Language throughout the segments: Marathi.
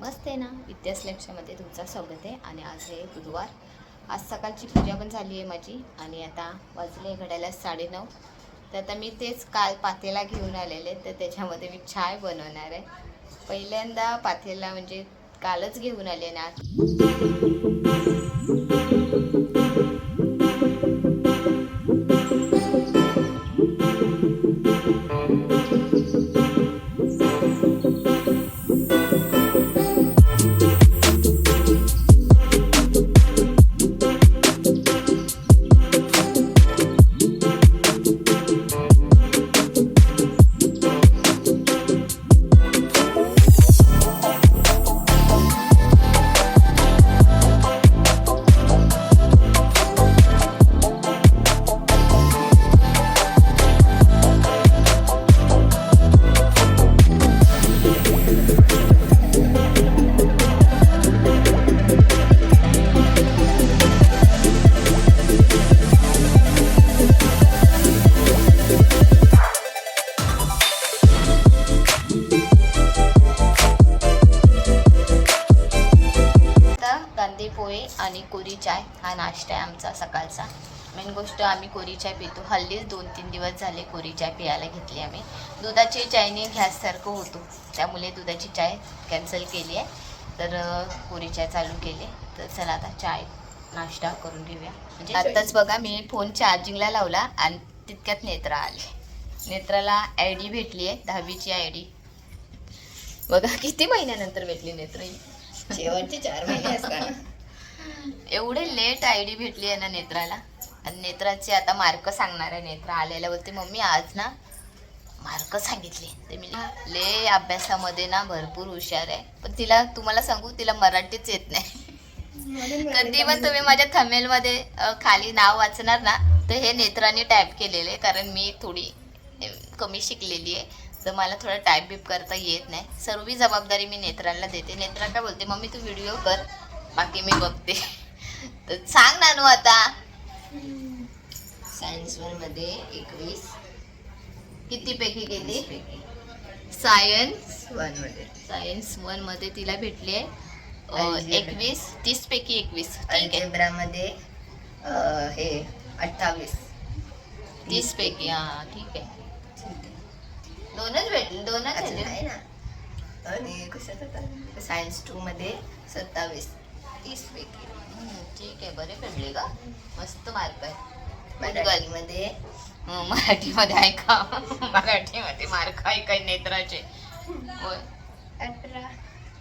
मस्त आहे ना. विद्या लक्षामध्ये तुमचं स्वागत आहे. आणि आज आहे बुधवार. आज सकाळची पूजा पण झाली आहे माझी. आणि आता वाजले घड्याला साडेनऊ. तर आता मी तेच काल पातेला घेऊन आलेले तर त्याच्यामध्ये मी चाय बनवणार आहे. पहिल्यांदा पातेला म्हणजे कालच घेऊन आले ना. पोहे आणि कोरी चाय हा नाश्ता आहे आमचा सकाळचा. मेन गोष्ट आम्ही कोरी चाय पितो. हल्लीच दोन तीन दिवस झाले कोरी चाय प्यायला घेतली आम्ही. दुधाची चायने घ्याससारखं होतो. त्यामुळे दुधाची चाय कॅन्सल केली आहे. तर कोरी चाय चालू केली. तर चला आता चाय नाश्ता करून घेऊया. म्हणजे आत्ताच बघा मी फोन चार्जिंगला लावला आणि तितक्यात नेत्रा आले. नेत्राला आय डी भेटली आहे दहावीची आय डी. बघा किती महिन्यानंतर भेटली नेत्र शेवटचे चार महिने असताना एवढे लेट आय डी भेटली आहे ना नेत्राला. आणि नेत्राचे आता मार्क सांगणार आहे नेत्रा. आलेल्या बोलते मम्मी आज ना मार्क सांगितले. ते मी ले अभ्यासामध्ये ना भरपूर हुशार आहे. पण तिला तुम्हाला सांगू तिला मराठीच येत नाही. कधी पण तुम्ही माझ्या थमेलमध्ये खाली नाव वाचणार ना तर हे नेत्राने टाईप केलेले कारण मी थोडी कमी शिकलेली आहे. तर मला थोडं टाईप बिप करता येत नाही. सर्व जबाबदारी मी नेत्राला देते. नेत्रा काय बोलते मम्मी तू व्हिडिओ कर. बाकी मी बघते. तर सांग ना नू आता. सायन्स वनमध्ये एकवीस. किती पैकी किती पैकी. सायन्स वनमध्ये. सायन्स वनमध्ये तिला भेटले. एकवीस. तीस पैकी एकवीस. मध्ये हे अठ्ठावीस. तीस पैकी हा ठीक आहे. दोनच भेटले दोनच आहे ना? सायन्स टू मध्ये सत्तावीस. तीस पैकी. ठीक आहे बरे पडले का मस्त मार्क आहे मराठीमध्ये हं, मराठीमध्ये ऐका. मराठीमध्ये मार्क ऐका नेत्राचे?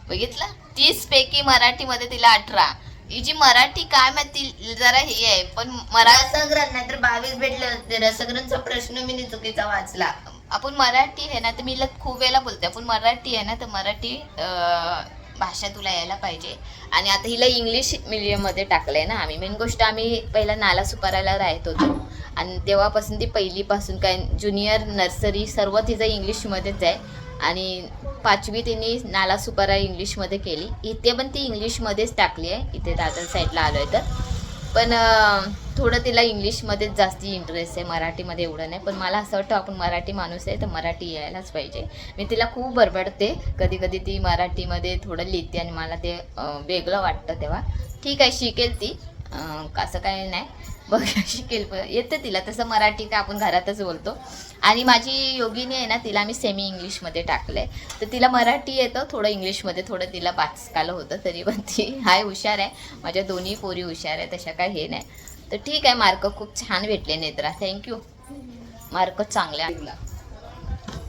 बघितलं? तीस पैकी मराठीमध्ये तिला अठरा. ही जी मराठी काय माहिती जरा हे आहे पण रसग्रहण नाहीतर बावीस भेटले असते. रसग्रहणचा प्रश्न मी चुकीचा वाचला. आपण मराठी आहे ना तर मी खूप वेळेला बोलते. आपण मराठी आहे ना तर मराठी भाषा तुला यायला पाहिजे. आणि आता हिला इंग्लिश मिडियममध्ये टाकलंय ना आम्ही. मेन गोष्ट आम्ही पहिला नाला सुपारायला राहत होतो. आणि तेव्हापासून ती पहिलीपासून काय ज्युनियर नर्सरी सर्व तिचं इंग्लिशमध्येच आहे. आणि पाचवी तिने नाला सुपारा इंग्लिशमध्ये केली. इथे पण ती इंग्लिशमध्येच टाकली आहे. इथे दादर साईडला आलो आहे तर. पण थोडं तिला इंग्लिशमध्येच जास्ती इंटरेस्ट आहे मराठीमध्ये एवढं नाही. पण मला असं वाटतं आपण मराठी माणूस आहे तर मराठी यायलाच पाहिजे. मी तिला खूप बरबडते. कधी कधी ती मराठीमध्ये थोडं लिहिते आणि मला ते वेगळं वाटतं तेव्हा. ठीक आहे शिकेल ती. असं काय नाही. बघ शिकेल. पण येते तिला. तसं मराठी का आपण घरातच बोलतो. आणि माझी योगिनी आहे ना तिला मी सेमी इंग्लिशमध्ये टाकलं आहे तर तिला मराठी येतं थोडं इंग्लिशमध्ये थोडं तिला पाचकालं होतं तरी पण ती हाय हुशार आहे. माझ्या दोन्ही पोरी हुशार आहे तशा काय हे नाही. तर ठीक आहे मार्क खूप छान भेटले नेत्रा. थँक्यू मार्क चांगले आहे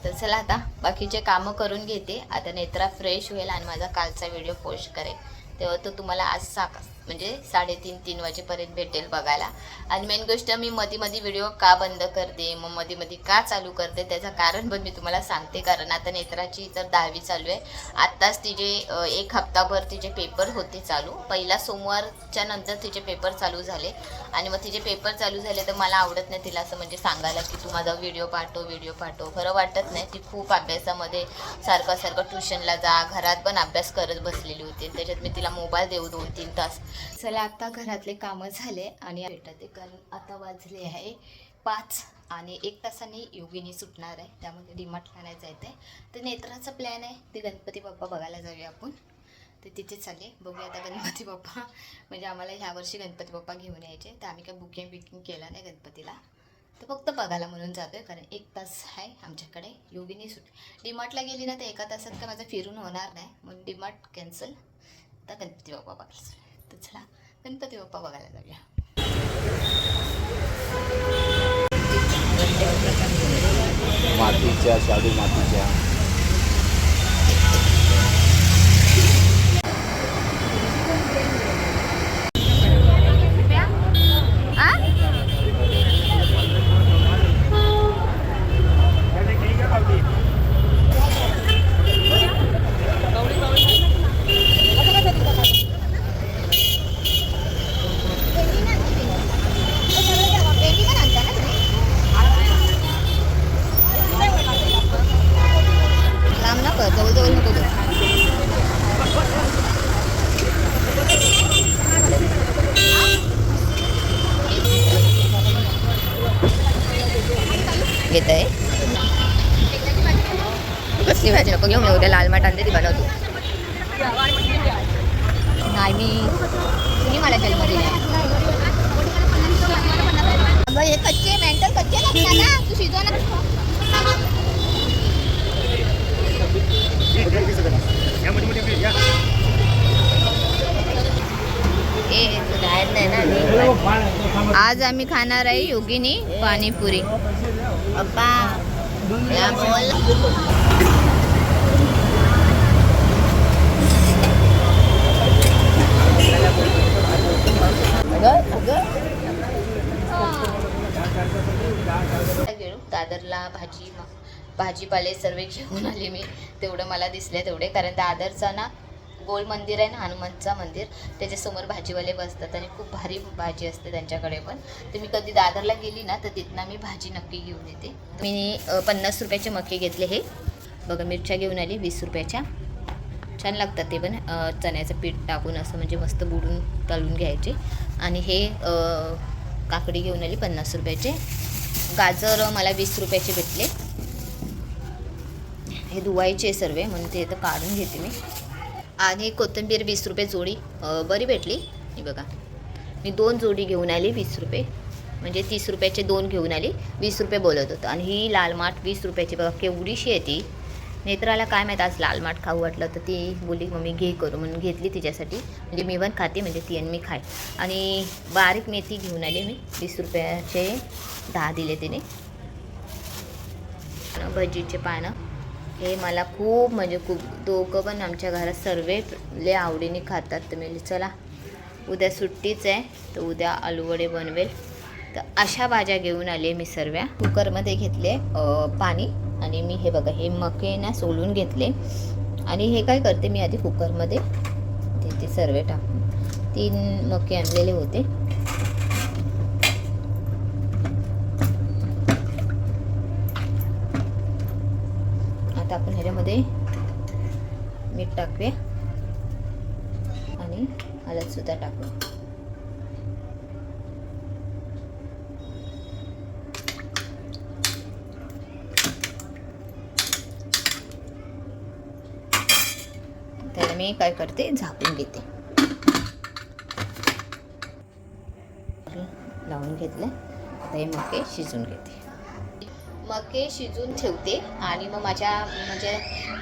तर चला आता बाकीचे कामं करून घेते. आता नेत्रा फ्रेश होईल आणि माझा कालचा व्हिडिओ पोस्ट करेल. तेव्हा तो तुम्हाला आज सांगा म्हणजे साडेतीन तीन वाजेपर्यंत भेटेल बघायला. आणि मेन गोष्ट मी मध्ये मध्ये व्हिडिओ का बंद करते मग मध्ये मध्ये का चालू करते त्याचं कारण पण मी तुम्हाला सांगते. कारण आता नेत्राची तर दहावी चालू आहे. आत्ताच तिचे एक हप्ताभर तिचे पेपर होते चालू. पहिला सोमवारच्या नंतर तिचे पेपर चालू झाले. आणि मग तिचे पेपर चालू झाले तर मला आवडत नाही तिला असं म्हणजे सांगायला की तू माझा व्हिडिओ पाठव व्हिडिओ पाठव. खरं वाटत नाही. ती खूप अभ्यासामध्ये सारखं सारखं ट्युशनला जा. घरात पण अभ्यास करत बसलेली होती. त्याच्यात मी तिला मोबाईल देऊ दोन तीन तास चला आता घरातले कामं झाले आणि भेटते कारण आता वाजले आहे पाच आणि एक तासाने योगिनी सुटणार आहे. त्यामध्ये डिमार्टला नाही जायचं आहे तर नेत्राचा प्लॅन आहे. ते गणपती बाप्पा बघायला जाऊया आपण. तर तिथेच चालले. बघूया आता गणपती बाप्पा. म्हणजे आम्हाला ह्या वर्षी गणपती बाप्पा घेऊन यायचे. तर आम्ही काय बुकिंग बिकिंग केलं नाही गणपतीला. तर फक्त बघायला म्हणून जातो आहे कारण एक तास आहे आमच्याकडे. योगिनी सुट डिमार्टला गेली ना तर एका तासात का माझं फिरून होणार नाही. म्हणून डिमार्ट कॅन्सल तर गणपती बाप्पा बघायला तर चला गणपती बाप्पा बघायला जाऊया. मातीच्या शाडू मातीच्या लांब नको जवळजवळ नको करू. घेत आहे. कसली भाजी नको घेऊन उद्या लाल माठ आणते ती बनवतो. नाही मी तुम्ही मला जन्म हे कच्चे मेंटल कच्चे ना. तू शिजव ए बाहेर नाही ना आज आम्ही खाणार आहे योगिनी पाणीपुरी. अप्पा बोल दादरला भाजी भाजीपाले सर्व घेऊन आले मी. तेवढं मला दिसले तेवढे. कारण दादरचा ना गोल मंदिर आहे ना हनुमानचा मंदिर. त्याच्यासमोर भाजीवाले बसतात आणि खूप भारी भाजी असते त्यांच्याकडे पण. तर मी कधी दादरला गेली ना तर तिथनं मी भाजी नक्की घेऊन येते. मी पन्नास रुपयाचे मके घेतले हे. बघा मिरच्या घेऊन आली वीस रुपयाच्या. छान लागतात ते पण. चण्याचं पीठ टाकून असं म्हणजे मस्त बुडून तळून घ्यायचे. आणि हे काकडी घेऊन आली पन्नास रुपयाचे. गाजर मला वीस रुपयाचे भेटले. हे धुवायचे सर्व म्हणून ते तर काढून घेते मी. आणि कोथिंबीर वीस रुपये जोडी बरी भेटली. ही बघा. मी दोन जोडी घेऊन आली वीस रुपये. म्हणजे तीस रुपयाचे दोन घेऊन आली वीस रुपये बोलत होतं. आणि ही लाल माठ वीस रुपयाची बघा केवढीशी आहे ती. नेत्राला काय माहीत आज लाल माठ खाऊ वाटलं तर ती बोली मम्मी घे करू. म्हणून घेतली तिच्यासाठी. म्हणजे मी पण खाते म्हणजे ती आणि मी खाय. आणि बारीक मेथी घेऊन आली मी वीस रुपयाचे दहा दिले तिने. भजीचे पानं. हे मला खूप म्हणजे खूप दोघं पण आमच्या घरात सर्व लय आवडीने खातात. तर मी चला उद्या सुट्टीच आहे तर उद्या आलूवडे बनवेल. तर अशा भाज्या घेऊन आले मी सर्व कुकरमध्ये घेतले पाणी आणि मी हे बघा हे मके ना सोलून घेतले. आणि हे काय करते मी आधी कुकरमध्ये ते ते सर्व टाकून तीन मके आणलेले होते आता आपण ह्याच्यामध्ये मीठ टाकूया. आणि हळदसुद्धा टाकू त्याला मी काय करते? झाकून घेते. लावून घेतलं आता हे मके शिजून घेते. मके शिजून ठेवते आणि मग माझ्या म्हणजे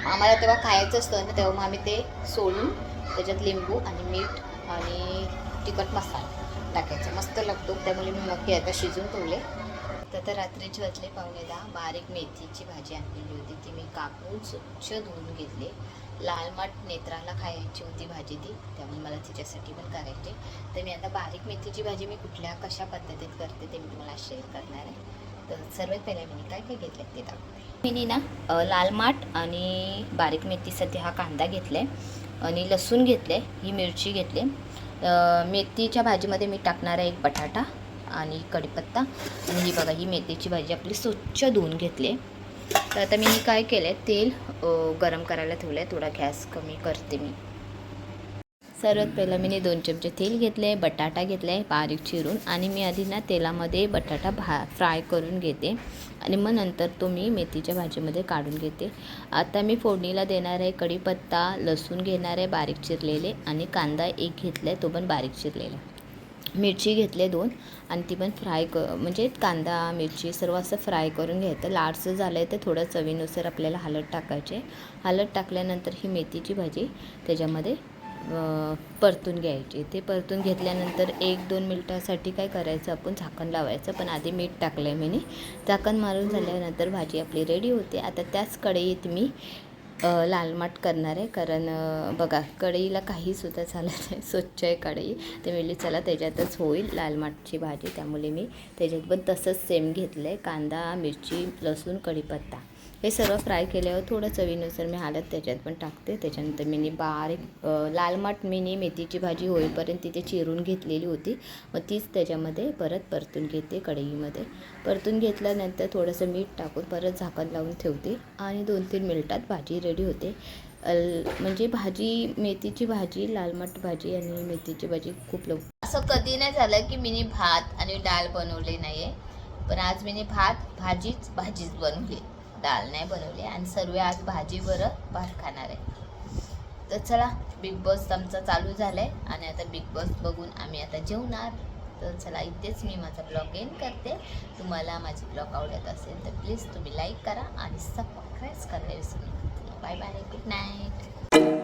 आम्हाला तेव्हा खायचं असतं ना तेव्हा मग आम्ही ते सोलून त्याच्यात लिंबू आणि मीठ आणि तिखट मसाला टाकायचा. मस्त लागतो. त्यामुळे मी मके आता शिजून ठेवले. तर रात्रीचे वाजले पावणे दहा. बारीक मेथीची भाजी आणलेली होती. ती मी कापून स्वच्छ धुवून घेतली. लालमाठ नेत्राला खायची होती भाजी ती. त्यामुळे मला तिच्यासाठी पण करायची. तर मी आता बारीक मेथीची भाजी मी कुठल्या कशा पद्धतीत करते ते मी तुम्हाला शेअर करणार आहे. तर सर्वात पहिले मी काय काय घेतलं ते दाखवते. मी ना लाल माठ आणि बारीक मेथीसाठी हा कांदा घेतला आहे आणि लसूण घेतले ही मिरची घेतली. मेथीच्या भाजीमध्ये मी टाकणार आहे एक बटाटा आणि कढीपत्ता आणि ही बघा ही मेथीची भाजी आपली स्वच्छ धुवून घेतली. तर आता मी काय केलं आहे तेल गरम करायला ठेवलं आहे थोडा गॅस कमी करते मी. सर्वात पहिलं मी दोन चमचे तेल घेतले बटाटा घेतला आहे बारीक चिरून आणि मी आधी ना तेलामध्ये बटाटा भा फ्राय करून घेते. आणि मग नंतर तो मी मेथीच्या भाजीमध्ये काढून घेते. आता मी फोडणीला देणार आहे कढीपत्ता लसूण घेणार आहे बारीक चिरलेले आणि कांदा एक घेतला आहे तो पण बारीक चिरलेला. मिरची घेतले दोन आणि ती पण फ्राय क म्हणजे कांदा मिरची सर्व असं फ्राय करून घ्यायचं. लाडसं झालं आहे तर थोडं चवीनुसार आपल्याला हलत टाकायचे. हलद टाकल्यानंतर ही मेथीची भाजी त्याच्यामध्ये परतून घ्यायची. ते परतून घेतल्यानंतर एक दोन मिनटासाठी काय करायचं आपण झाकण लावायचं. पण आधी मीठ टाकलं आहे मी झाकण मारून झाल्यानंतर भाजी आपली रेडी होते. आता त्याच कढईत मी लालमाट करणार आहे. कारण बघा कढईला काहीसुद्धा चालत नाही. स्वच्छ आहे कढई. ते म्हणली चला त्याच्यातच होईल लालमाटची भाजी. त्यामुळे मी त्याच्यात पण तसंच सेम घेतलं आहे कांदा मिरची लसूण कढीपत्ता. हे सर्व फ्राय केल्यावर थोडं चवीनुसार मी हळद त्याच्यात पण टाकते. त्याच्यानंतर मी बारीक लालमट लाल माठ मिनी मेथीची भाजी होईपर्यंत तिथे चिरून घेतलेली होती. मग तीच त्याच्यामध्ये परत परतून घेते कढईमध्ये. परतून घेतल्यानंतर थोडंसं मीठ टाकून परत झाकण लावून ठेवते आणि दोन तीन मिनटात भाजी रेडी होते. अल म्हणजे भाजी मेथीची भाजी लाल भाजी आणि मेथीची भाजी खूप लवकर असं कधी नाही झालं की मी भात आणि डाळ बनवले नाही आहे पण आज मी भात भाजीच भाजीच बनवली. डाळ नाही बनवली आणि सर्व आज भाजीवर भात खाणार आहे. तर चला बिग बॉस आमचा चालू झाला आहे आणि आता बिग बॉस बघून आम्ही आता जेवणार. तर चला इथेच मी माझा ब्लॉग एंड करते. तुम्हाला माझी ब्लॉग आवडत असेल तर प्लीज तुम्ही लाईक करा आणि सबस्क्राईब करायला विसरू नका. Bye bye good night